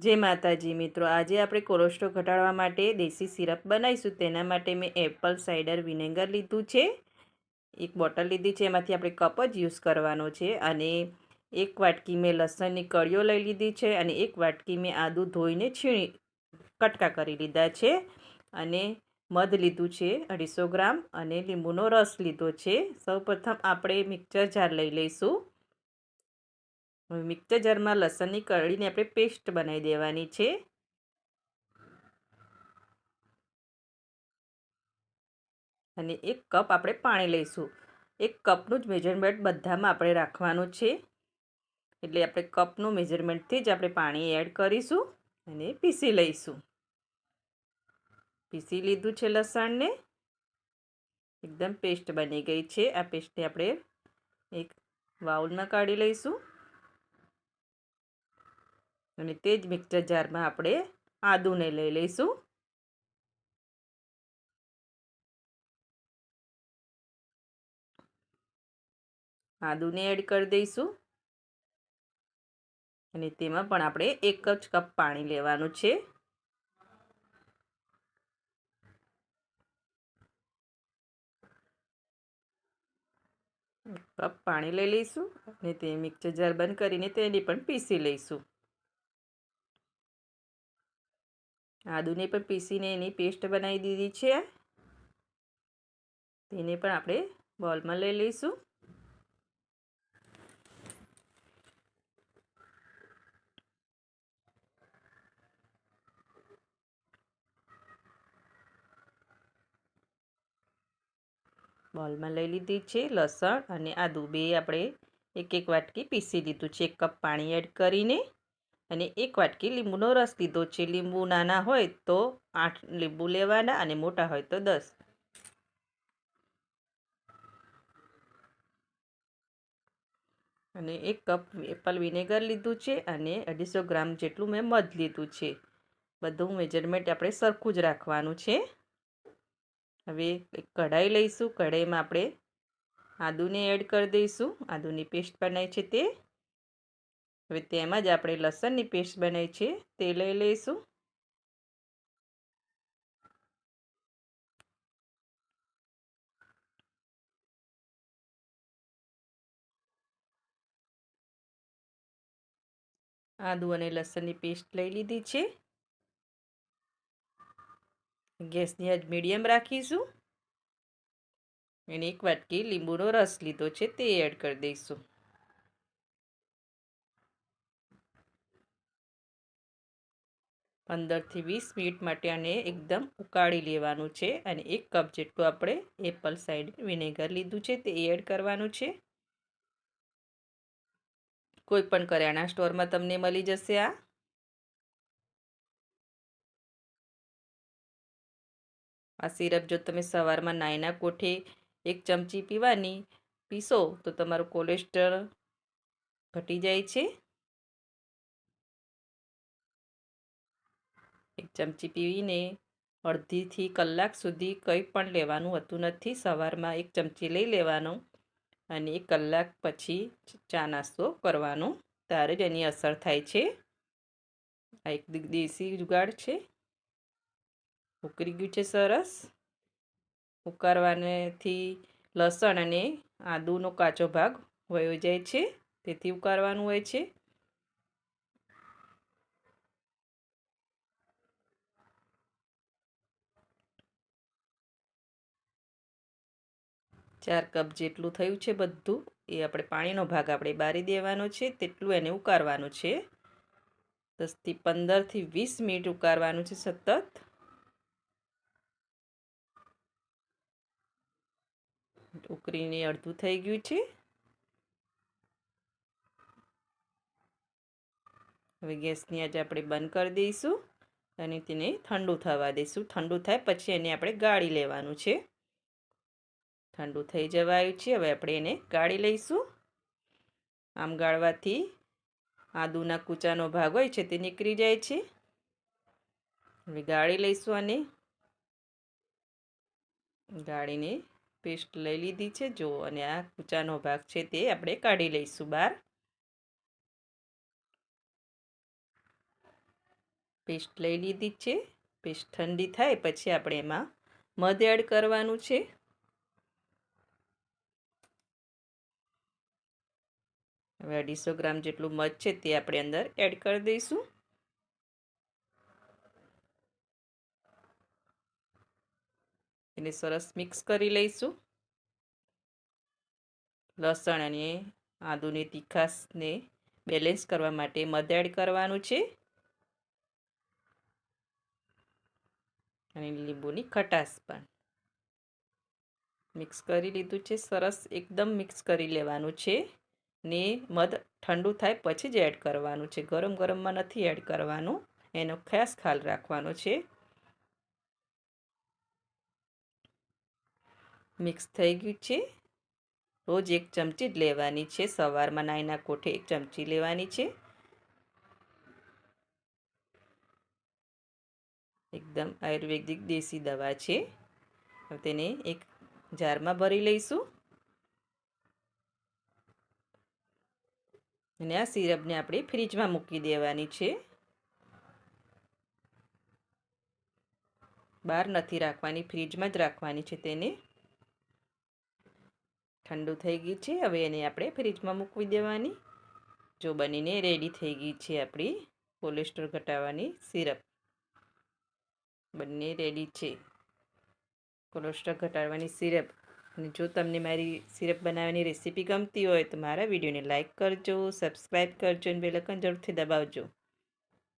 જય માતાજી મિત્રો, આજે આપણે કોલેસ્ટ્રોલ ઘટાડવા માટે દેશી સિરપ બનાવીશું. તેના માટે મેં એપલ સાઇડર વિનેગર લીધું છે. એક બોટલ લીધી છે, એમાંથી આપણે કપ જ યુઝ કરવાનો છે. અને એક વાટકી મેં લસણની કળીઓ લઈ લીધી છે અને એક વાટકી મેં આદું ધોઈને છીણી, કટકા કરી લીધા છે. અને મધ લીધું છે, અઢીસો ગ્રામ. અને લીંબુનો રસ લીધો છે. સૌપ્રથમ આપણે મિક્સર જાર લઈ લઈશું. મિક્સર જારમાં લસણની કળીને આપણે પેસ્ટ બનાવી દેવાની છે. અને એક કપ આપણે પાણી લઈશું. એક કપનું જ મેજરમેન્ટ બધામાં આપણે રાખવાનું છે. એટલે આપણે કપનું મેજરમેન્ટથી જ આપણે પાણી એડ કરીશું અને પીસી લઈશું. પીસી લીધું છે લસણને. એકદમ પેસ્ટ બની ગઈ છે. આ પેસ્ટને આપણે એક બાઉલમાં કાઢી લઈશું. અને તે જ મિક્સર જારમાં આપણે આદુને લઈ લઈશું. આદુને એડ કરી દઈશું. અને તેમાં પણ આપણે એક જ કપ પાણી લેવાનું છે. કપ પાણી લઈ લઈશું અને તે મિક્સર જાર બંધ કરીને તેની પણ પીસી લઈશું. આદુને પણ પીસીને એની પેસ્ટ બનાવી દીધી છે. તેને પણ આપણે બોલમાં લઈ લઈશું. બોલમાં લઈ લીધી છે લસણ અને આદુ બે આપણે એક એક વાટકી પીસી લીધું છે. એક કપ પાણી એડ કરીને અને એક વાટકી લીંબુનો રસ લીધો. છે લીંબુ નાના હોય તો આઠ લીંબુ લેવાના અને મોટા હોય તો દસ. અને એક કપ એપલ વિનેગર લીધું છે અને અઢીસો ગ્રામ જેટલું મેં મધ લીધું છે. બધું મેજરમેન્ટ આપણે સરખું જ રાખવાનું છે. હવે એક કઢાઈ લઈશું. કઢાઈમાં આપણે આદુને એડ કરી દઈશું. આદુની પેસ્ટ બનાવી છે તે. હવે તેમાં જ આપણે લસણની પેસ્ટ બનાવી છે, તે લઈ લઈશું. આદુ અને લસણની પેસ્ટ લઈ લીધી છે. ગેસની આજ મીડિયમ રાખીશું. અને એક વાટકી લીંબુનો રસ લીધો છે, તે એડ કરી દઈશું. પંદરથી વીસ મિનિટ માટે આને એકદમ ઉકાળી લેવાનું છે અને એક કપ જેટલું આપણે એપલ સાઈડ વિનેગર લીધું છે તે એડ કરવાનું છે. કોઈ પણ કરિયાણા સ્ટોરમાં તમને મળી જશે આ. આ સિરપ જો તમે સવારમાં નાયના કોઠે એક ચમચી પીવાની પીશો તો તમારું કોલેસ્ટ્રોલ ઘટી જાય છે. એક ચમચી પીવીને અડધીથી કલાક સુધી કંઈ પણ લેવાનું હોતું નથી. સવારમાં એક ચમચી લઈ લેવાનું અને એક કલાક પછી ચા નાસ્તો કરવાનો. ત્યારે જ એની અસર થાય છે. આ એક દેશી જુગાડ છે. ઉકળી ગયું છે સરસ. ઉકાળવાનેથી લસણ અને આદુનો કાચો ભાગ વયો જાય છે. તેથી ઉકાળવાનું હોય છે. ચાર કપ જેટલું થયું છે બધું, એ આપણે પાણીનો ભાગ આપણે બારી દેવાનો છે, તેટલું એને ઉકાળવાનું છે. દસથી પંદરથી વીસ મિનિટ ઉકાળવાનું છે સતત. ઉકરીને અડધું થઈ ગયું છે. હવે ગેસની આજે આપણે બંધ કરી દઈશું અને તેને ઠંડુ થવા દઈશું. ઠંડુ થાય પછી એને આપણે ગાળી લેવાનું છે. ઠંડુ થઈ જવાયું છે. હવે આપણે એને ગાળી લઈશું. આમ ગાળવાથી આદુના કૂચાનો ભાગ હોય છે તે નીકળી જાય છે. હવે ગાળી લઈશું આને. ગાળીને પેસ્ટ લઈ લીધી છે. જો અને આ કૂચાનો ભાગ છે તે આપણે કાઢી લઈશું બહાર. પેસ્ટ લઈ લીધી છે. પેસ્ટ ઠંડી થાય પછી આપણે એમાં મધ એડ કરવાનું છે. હવે અઢીસો ગ્રામ જેટલું મધ છે તે આપણે અંદર એડ કરી દઈશું. એને સરસ મિક્સ કરી લઈશું. લસણ અને આદુની તીખાશને બેલેન્સ કરવા માટે મધ એડ કરવાનું છે. અને લીંબુની ખટાશ પણ. મિક્સ કરી લીધું છે, સરસ એકદમ મિક્સ કરી લેવાનું છે. ને મધ ઠંડુ થાય પછી જ એડ કરવાનું છે. ગરમ ગરમમાં નથી એડ કરવાનું. એનો ખાસ ખ્યાલ રાખવાનો છે. મિક્સ થઈ ગયું છે. રોજ એક ચમચી જ લેવાની છે. સવારમાં નાઈના કોઠે એક ચમચી લેવાની છે. એકદમ આયુર્વેદિક દેશી દવા છે. તેને એક જારમાં ભરી લઈશું. અને આ સિરપને આપણે ફ્રીજમાં મૂકી દેવાની છે. બહાર નથી રાખવાની, ફ્રીજમાં જ રાખવાની છે તેને. ઠંડુ થઈ ગઈ છે, હવે એને આપણે ફ્રીજમાં મૂકવી દેવાની. જો બનીને રેડી થઈ ગઈ છે આપણી કોલેસ્ટ્રોલ ઘટાડવાની સિરપ. બંને રેડી છે. કોલેસ્ટ્રોલ ઘટાડવાની સિરપ. અને જો તમને મારી સિરપ બનાવવાની રેસીપી ગમતી હોય તો મારા વિડીયોને લાઇક કરજો, સબસ્ક્રાઈબ કરજો અને બેલકન જરૂરથી દબાવજો.